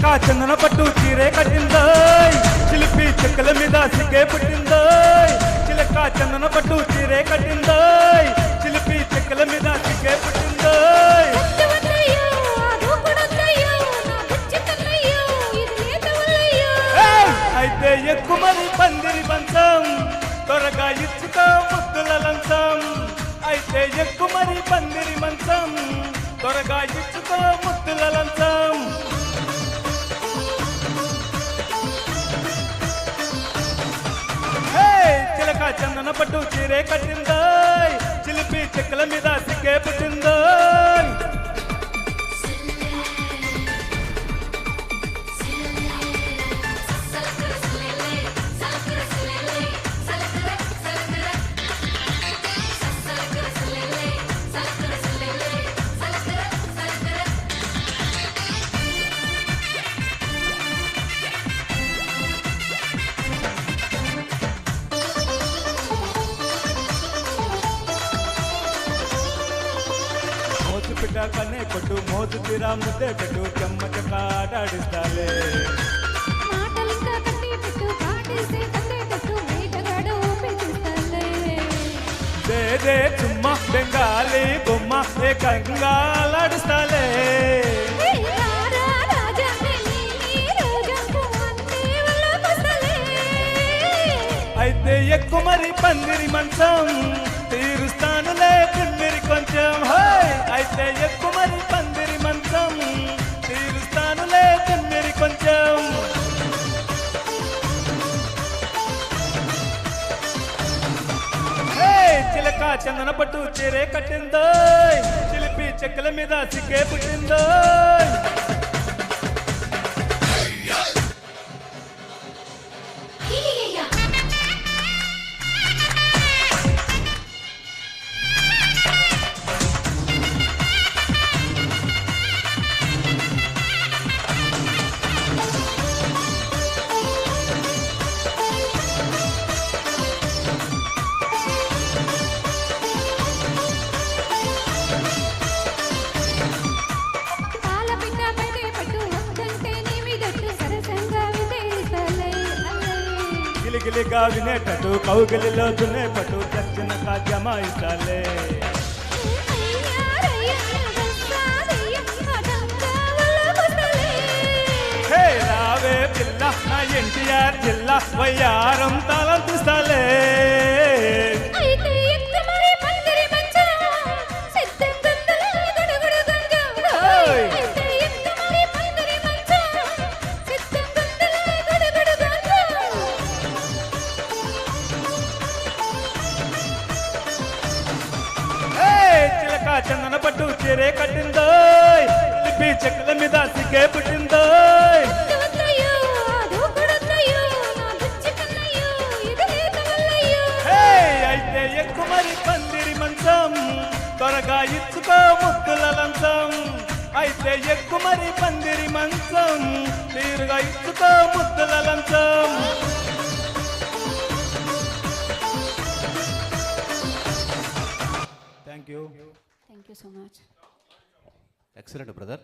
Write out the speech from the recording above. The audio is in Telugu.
చిలక చందన పట్టు చీరే కట్టిందో చిలిపి చెక్కల మీద సిగ్గే పుట్టిందో చిలక చందన పట్టు చీరే కట్టిందో చిలిపి చెక్కల మీద సిగ్గే పుట్టిందో వద్దవద్దయ్యో, ఆ దూకుడొద్దయ్యో, నా బుజ్జి కన్నయ్యో, ఇది లేత వల్లయ్యో. ఏయ్! అయితే ఎక్కు మరి పందిరి బంధం త్వరగా ఇచ్చుకో ముద్దుల లంచం. అయితే ఎక్కు మరి పందిరి మంచం త్వరగా పట్టు చీరే కట్టిందాయ్. చిలిపి చెక్కల మీద పిట్ట కన్నే కొట్టు మోజు తీరా ముద్దే పెట్టు చెమ్మ చెక్క ఆడాడిస్తాలే మాటలింకా కట్టి పెట్టు, కాటేస్తే అయితే ఎక్కువ మరి పందిరి మంచం. తీరుస్తానులే పిమ్మిరి కొంచెం. హాయ్ అయితే ఎక్కువ మరి పందిరి మంచం. తీరుస్తానులే పిమ్మిరి కొంచెం. చిలక చందన పట్టు చీరే కట్టిందో చిలిపి చెక్కల మీద సిగ్గే పుట్టిందో గిలిగిలిగా వినేటట్టు కౌగిలిలో దున్నేటట్టు చచ్చిన కాజమాయిస్తాలే హే రావే పిల్ల నా ఎన్టీఆర్ జిల్లా వయ్యారం తలంపిస్తాలే చందన పట్టు చీరే కట్టిందో. లిపి చెక్కల మీద సిగ్గే పుట్టిందో. అయితే ఎక్కువ మరి పందిరి మంచం త్వరగా ఇచ్చుకో ముద్దుల లంచం అయితే ఎక్కువ మరి పందిరి మంచం తీరుగా ఇచ్చుకో ముద్దుల లంచం thank you thank you so much excellent brother